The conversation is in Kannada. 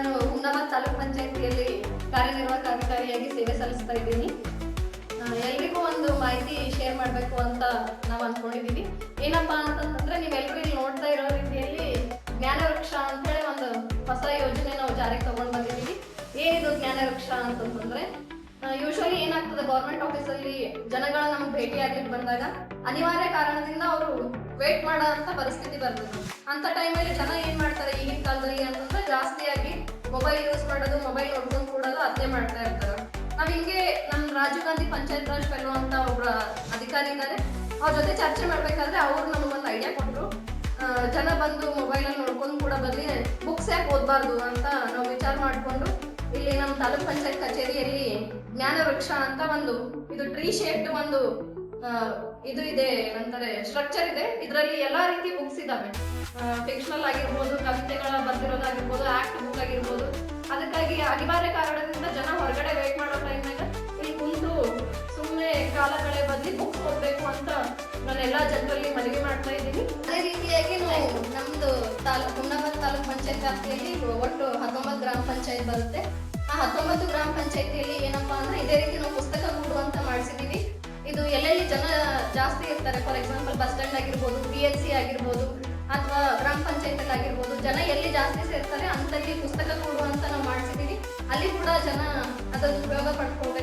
ನಾನು ಹುಮ್ನಾಬಾದ್ ತಾಲೂಕ್ ಪಂಚಾಯತಿಯಲ್ಲಿ ಕಾರ್ಯನಿರ್ವಾಹಕ ಅಧಿಕಾರಿಯಾಗಿ ಸೇವೆ ಸಲ್ಲಿಸ್ತಾ ಇದ್ದೀನಿ. ಎಲ್ರಿಗೂ ಒಂದು ಮಾಹಿತಿ ಶೇರ್ ಮಾಡಬೇಕು ಅಂತ ನಾವು ಅಂದ್ಕೊಂಡಿದ್ದೀವಿ ಏನಪ್ಪಾ ಅಂತಂತಂದ್ರೆ ನೀವೆಲ್ಲರೂ ಇಲ್ಲಿ ನೋಡ್ತಾ ಇರೋ ರೀತಿಯಲ್ಲಿ ಜ್ಞಾನ ವೃಕ್ಷ ಅಂತೇಳಿ ಒಂದು ಹೊಸ ಯೋಜನೆ ನಾವು ಜಾರಿಗೆ ತಗೊಂಡು ಬಂದಿದ್ದೀವಿ ಏನಿದು ಜ್ಞಾನ ವೃಕ್ಷ ಅಂತಂತಂದ್ರೆ ಯೂಶ್ವಲಿ ಏನಾಗ್ತದೆ ಗೌರ್ಮೆಂಟ್ ಆಫೀಸಲ್ಲಿ ಜನಗಳ ನಮ್ಗೆ ಭೇಟಿ ಆಗ್ಲಿಕ್ಕೆ ಬಂದಾಗ ಅನಿವಾರ್ಯ ಕಾರಣದಿಂದ ಅವರು ವೇಟ್ ಮಾಡೋ ಅಂತ ಪರಿಸ್ಥಿತಿ ಬರ್ತದೆ. ಅಂತ ಟೈಮಲ್ಲಿ ಜನ ಏನ್ ಮಾಡ್ತಾರೆ ಈಗಿನ ಕಾಲದಲ್ಲಿ ಅಂತಂದ್ರೆ ಜಾಸ್ತಿಯಾಗಿ ಮೊಬೈಲ್ ಯೂಸ್ ಮಾಡೋದು ಮೊಬೈಲ್ ನೋಡ್ಕೊಂಡು ಕೂಡೋದು ಅದನ್ನೇ ಮಾಡ್ತಾ ಇರ್ತಾರೆ. ನಾವು ಹಿಂಗೆ ನಮ್ಮ ರಾಜೀವ್ ಗಾಂಧಿ ಪಂಚಾಯತ್ ರಾಜ್ ಫೆಲೋ ಅಂತ ಒಬ್ಬ ಅಧಿಕಾರಿ ಇದ್ದಾರೆ. ಅವ್ರ ಜೊತೆ ಚರ್ಚೆ ಮಾಡ್ಬೇಕಾದ್ರೆ ಅವರು ನಮಗೊಂದು ಐಡಿಯಾ ಕೊಟ್ಟರು ಜನ ಬಂದು ಮೊಬೈಲಲ್ಲಿ ನೋಡ್ಕೊಂಡು ಕೂಡ ಬದಲಿ ಬುಕ್ಸ್ ಯಾಕೆ ಓದಬಾರ್ದು ಅಂತ ನಾವು ವಿಚಾರ ಮಾಡಿಕೊಂಡು ಇಲ್ಲಿ ನಮ್ಮ ತಾಲೂಕ್ ಪಂಚಾಯತ್ ಕಚೇರಿಯಲ್ಲಿ ಜ್ಞಾನ ವೃಕ್ಷ ಅಂತ ಒಂದು, ಇದು ಟ್ರೀ ಶೇಪ್ಡ್ ಒಂದು ಇದು ಇದೆ, ಏನಂತಾರೆ ಸ್ಟ್ರಕ್ಚರ್ ಇದೆ. ಇದರಲ್ಲಿ ಎಲ್ಲಾ ರೀತಿ ಬುಕ್ಸ್ ಇದ್ದಾವೆ ಫಿಕ್ಷನಲ್ ಆಗಿರ್ಬೋದು ಅನಿವಾರ್ಯ ಕಾರಣದಿಂದ ಜನ ಹೊರಗಡೆ ವೇಟ್ ಮಾಡೋ ಟೈಮ್ನಾಗ ಇಲ್ಲಿ ಕುಂತು ಸುಮ್ಮನೆ ಕಾಲ ಕಳೆ ಬದಲಿ ಬುಕ್ಸ್ ಓದಬೇಕು ಅಂತ ನಾನು ಎಲ್ಲ ಜನರಲ್ಲಿ ಮನವಿ ಮಾಡ್ತಾ ಇದ್ದೀನಿ. ಅದೇ ರೀತಿಯಾಗಿ ನಾವು ನಮ್ದು ತಾಲೂಕು ಹುಮ್ನಾಬಾದ್ ತಾಲೂಕ್ ಪಂಚಾಯತ್ ವ್ಯಾಪ್ತಿಯಲ್ಲಿ ಒಟ್ಟು ಹತ್ತೊಂಬತ್ತು ಗ್ರಾಮ ಪಂಚಾಯತ್ ಬರುತ್ತೆ. ಆ ಹತ್ತೊಂಬತ್ತು ಗ್ರಾಮ ಪಂಚಾಯತಿಯಲ್ಲಿ ಏನಪ್ಪಾ ಅಂದ್ರೆ ಇದೇ ರೀತಿ ನಾವು ಪುಸ್ತಕ ಕೂಡು ಅಂತ ಮಾಡಿಸಿದೀವಿ. ಇದು ಎಲ್ಲೆಲ್ಲಿ ಜನ ಜಾಸ್ತಿ ಇರ್ತಾರೆ ಫಾರ್ ಎಕ್ಸಾಂಪಲ್ ಬಸ್ ಸ್ಟ್ಯಾಂಡ್ ಆಗಿರ್ಬೋದು ಪಿ ಎಚ್ ಸಿ ಆಗಿರ್ಬೋದು, ಅಥವಾ ಗ್ರಾಮ ಪಂಚಾಯತ್ ಆಗಿರ್ಬೋದು ಜನ ಎಲ್ಲಿ ಜಾಸ್ತಿ ಸೇರ್ತಾರೆ ಅಂತ ಅಲ್ಲಿ ಕೂಡ ಜನ ಅದನ್ನು ಉಪಯೋಗ ಪಡ್ಕೊಳ್ಬೇಕು.